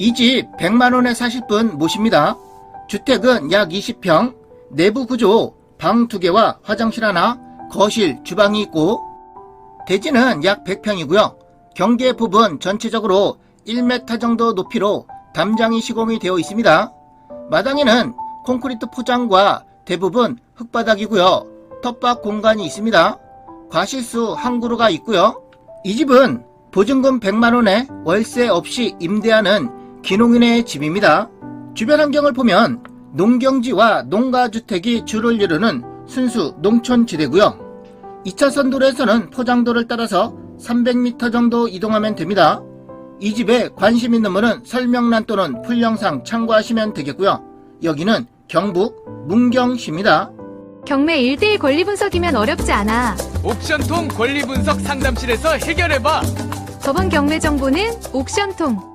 이 집 100만원에 사실 분 모십니다. 주택은 약 20평, 내부 구조 방 2개와 화장실 하나, 거실, 주방이 있고, 대지는 약 100평이고요. 경계 부분 전체적으로 1m 정도 높이로 담장이 시공이 되어 있습니다. 마당에는 콘크리트 포장과 대부분 흙바닥이고요. 텃밭 공간이 있습니다. 과실수 한 그루가 있고요. 이 집은 보증금 100만원에 월세 없이 임대하는 기농인의 집입니다. 주변 환경을 보면 농경지와 농가주택이 주를 이루는 순수 농촌지대고요. 2차선 도로에서는 포장도를 따라서 300m 정도 이동하면 됩니다. 이 집에 관심 있는 분은 설명란 또는 풀영상 참고하시면 되겠고요. 여기는 경북 문경시입니다. 경매 1대1 권리 분석이면 어렵지 않아. 옥션통 권리 분석 상담실에서 해결해봐. 저번 경매 정보는 옥션통.